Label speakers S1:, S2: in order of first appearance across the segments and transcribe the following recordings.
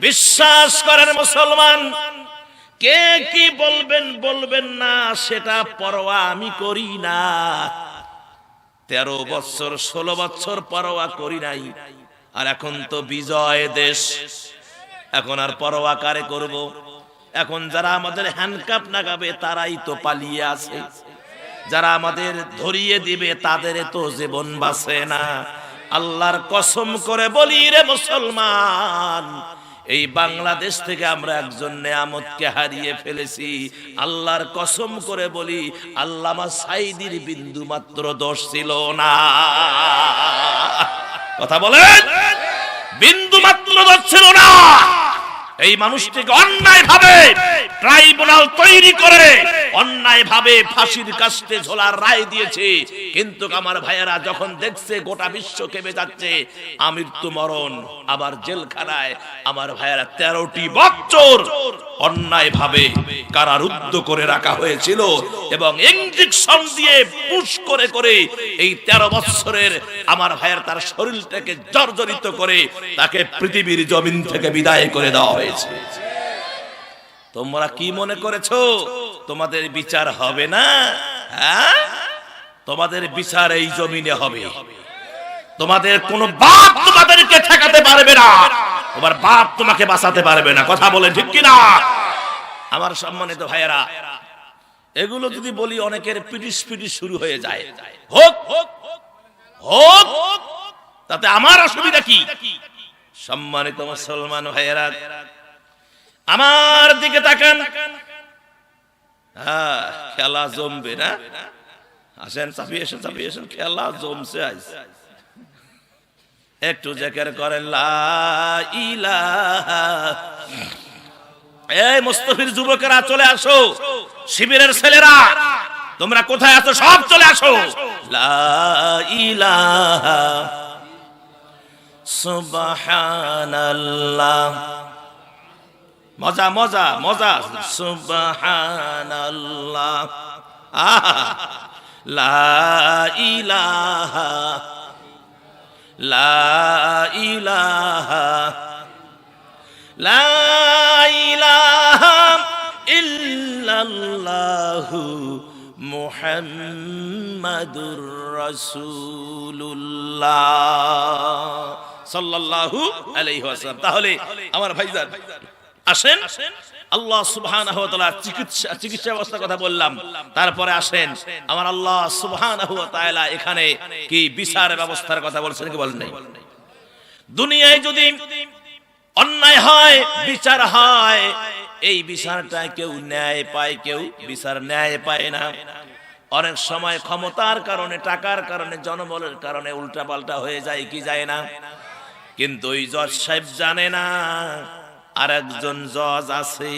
S1: বিশ্বাস করেন মুসলমান। কে কি বলবেন বলবেন না, সেটা পরোয়া আমি করি না। তেরো বছর, ষোলো বছর পরোয়া করি নাই। আর এখন তো বিজয় দেশ। এখন আর পরোয়া কারে করব? এখন যারা আমাদের হ্যান্ডকাপ নাগাবে, তারাই তো পালিয়ে আছে। যারা আমাদের ধরিয়ে দিবে, তাদের তো জীবন বাঁচে না। আল্লাহর কসম করে বলি রে মুসলমান এই বাংলাদেশ থেকে আমরা একজন নেয়ামতকে হারিয়ে ফেলেছি। আল্লাহর কসম করে বলি, আল্লামা সাইদির বিন্দু মাত্র দোষ ছিল না। কথা বলেন? বিন্দু মাত্র দোষ ছিল না। এই মানুষটিকে অন্যায় ভাবে ট্রাইব্যুনাল তৈরি করে অন্যায় ভাবে ফাঁসির কাস্তে ঝোলার রায় দিয়েছে। কিন্তু আমার ভাইয়েরা, যখন দেখছে গোটা বিশ্ব কেঁপে যাচ্ছে, আমৃত্যু মরণ, আবার জেলখানায়, আমার ভাইয়েরা তেরোটি বছর অন্যায় ভাবে কারারুদ্ধ করে রাখা হয়েছিল এবং ইঞ্জেকশন দিয়ে পুশ করে করে এই তেরো বছরের আমার ভাইয়ের তার শরীরটাকে জর্জরিত করে তাকে পৃথিবীর জমিন থেকে বিদায় করে দেওয়া হয়েছে। তোমরা কি মনে করেছ? তোমাদের বিচার হবে না? হ্যাঁ? তোমাদের বিচার এই জমিনে হবে। তোমাদের কোনো বাপ তোমাদেরকে ঠেকাতে পারবে না। তোমার বাপ তোমাকে বাঁচাতে পারবে না। কথা বলে ঠিক কিনা? আমার সম্মানিত ভাইয়েরা, এগুলো যদি বলি অনেকের পিটিস পিটিস শুরু হয়ে যায়। হোক হোক, তাতে আমার অসুবিধা কি? সম্মানিত মুসলমান ভাইয়েরা, আমার দিকে তাকান। হ্যাঁ খেলা জমবে না? আসেন, চাপিয়ে চাপিয়ে এসেন খেলা জমছে আজ। একটু জেকের করেন, লা ইলাহা এই মুস্তফির যুবকেরা, চলে আসো। শিবিরের ছেলেরা, তোমরা কোথায় আছো? সব চলে আসো। সুবহানাল্লাহ। মজা মজা মজা। সুবহানাল্লাহ। আহা। লা ইলাহা। লা ইলাহা। লা ইল্লাল্লাহু মুহাম্মাদুর রাসূলুল্লাহ। সাল্লাল্লাহু আলাইহি ওয়াসাল্লাম। তাহলে আমার ভাইজান, আসেন। আল্লাহ তাআলা চিকিৎসা চিকিৎসা ব্যবস্থার কথা বললাম। তারপরে আসেন। আমার আল্লাহ তাআলা এখানে কি বিচার ব্যবস্থার কথা বলছেন কি বলেন নাই? দুনিয়ায় যদি অন্যায় হয়, বিচার হয় এই বিচারটা কেউ ন্যায় পায়, কেউ বিচার ন্যায় পায় না। অনেক সময় ক্ষমতার কারণে, টাকার কারণে, জনবলের কারণে উল্টা পাল্টা হয়ে যায়, কি যায় না? কিন্তু ওই জজ সাহেব জানে না আর একজন জজ আছে।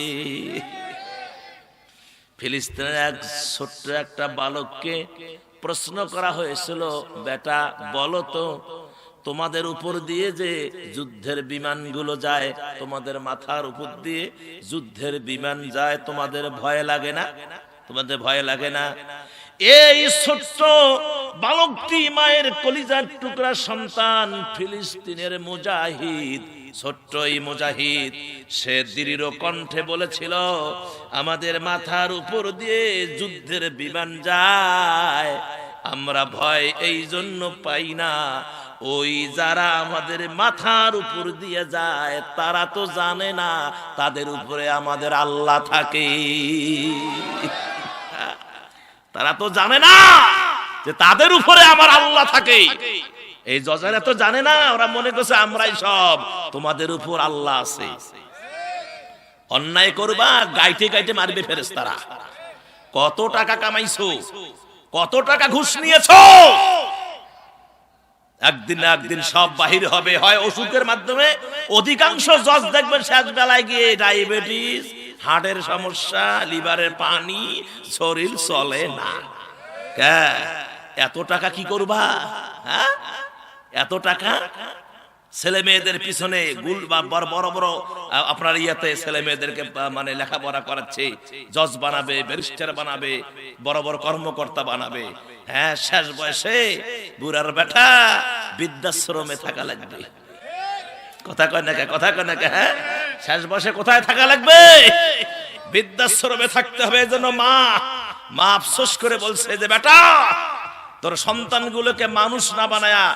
S1: ফিলিস্তিনের এক ছোট্ট একটা বালককে প্রশ্ন করা হয়েছিল, বেটা, বলো তো তোমাদের উপর দিয়ে যে যুদ্ধের বিমানগুলো যায়, তোমাদের মাথার উপর দিয়ে যুদ্ধের বিমান যায়, তোমাদের ভয় লাগে না? তোমাদের ভয় লাগে না? এই ছোট্ট বালকটি মায়ের কলিজার টুকরা সন্তান ফিলিস্তিনের মুজাহিদ, ছোট্ট এই মুজাহিদ, সে দৃঢ় কণ্ঠে বলেছিল, আমাদের মাথার উপর দিয়ে যুদ্ধের বিমান যায়, আমরা ভয় এই জন্য পাই না। ওই যারা আমাদের মাথার উপর দিয়ে যায়, তারা তো জানে না তাদের উপরে আমাদের আল্লাহ থাকে। তারা তো জানে না যে তাদের উপরে আমার আল্লাহ থাকে। এই জজারা তো জানে না, ওরা মনে করছে আমরাই সব, তোমাদের উপর আল্লাহ আছে। অন্যায় করবা, গাইতে গাইতে মারবে ফেরেস্তারা কত টাকা কামাইছো, কত টাকা ঘুষ নিয়েছো? একদিন একদিন সব বাহির হবে। হয় ওষুধের মাধ্যমে অধিকাংশ জজ দেখবেন শেষ বেলায় গিয়ে ডায়াবেটিস, হার্টের সমস্যা, লিভারের পানি, শরীর চলে না? এত টাকা কি করবা? হ্যাঁ? এত টাকা? ছেলে মেয়েদের পিছনে গুল বা বড় বড় বড় আপনার ইয়াতে ছেলে মেয়েদেরকে মানে লেখাপড়া করাচ্ছে, জজ বানাবে, ব্যারিস্টার বানাবে, বড় বড় কর্মকর্তা বানাবে হ্যাঁ শেষ বয়সে বুড়ার বেটা বৃদ্ধাশ্রমে থাকা লাগবে কথা কয় না? কথা কয় না? হ্যাঁ শেষ বয়সে কোথায় থাকা লাগবে বৃদ্ধাশ্রমে থাকতে হবে, এজন্য মা মা আফসোস করে বলছে যে, বেটা, তোর সন্তানগুলোকে মানুষ না বানায়া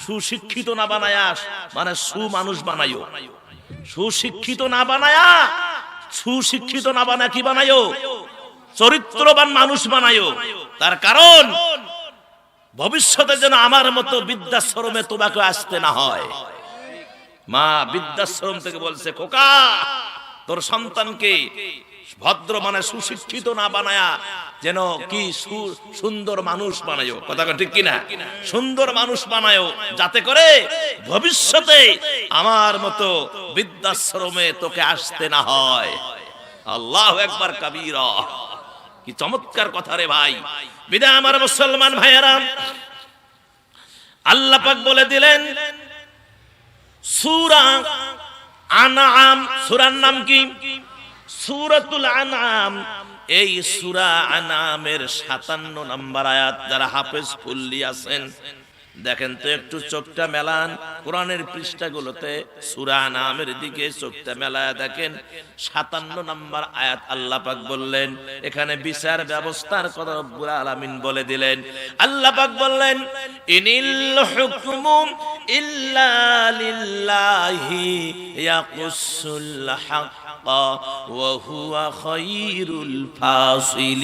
S1: সুশিক্ষিত না বানায়া মানে সুমানুষ বানাইও। সুশিক্ষিত না বানায়া, সুশিক্ষিত না বানায় কি বানাইও? চরিত্রবান মানুষ বানাইও। তার কারণ, ভবিষ্যতে যেন আমার মতো বৃদ্ধাশ্রমে তোমাকে আসতে না হয়। মা বৃদ্ধাশ্রম থেকে বলছে, খোকা, তোর সন্তানকে ভদ্র মানে সুশিক্ষিত না বানায়া, যেন কি সুন্দর মানুষ বানায়ো। কথা ঠিক কিনা? সুন্দর মানুষ বানায়ো, যাতে করে ভবিষ্যতে আমার মতো বৃদ্ধাশ্রমে তোকে আসতে না হয়। আল্লাহ একবার কাবির। কি চমৎকার কথা রে ভাই। বিদায় আমার মুসলমান ভাইয়েরা, আল্লাহ পাক বলে দিলেন, সূরা আনআম, সূরার নাম কি? সূরাতুল আনআম, এই সুরা আনামের সাতান্ন নাম্বার আয়াত যারা হাফেজ ফুল্লি আছেন, দেখেন তো একটু চোখটা মেলান। কোরআনের পৃষ্ঠাগুলোতে সূরা আনআমের দিকে চোখটা মেলায় দেখেন 57 নম্বর আয়াত আল্লাহ পাক বললেন, এখানে বিচার ব্যবস্থার কথা রব্বুল আলামিন বলে দিলেন। আল্লাহ পাক বললেন, ইনিল হুকমু إلا لله يقص الحق وهو خير الفاصلين.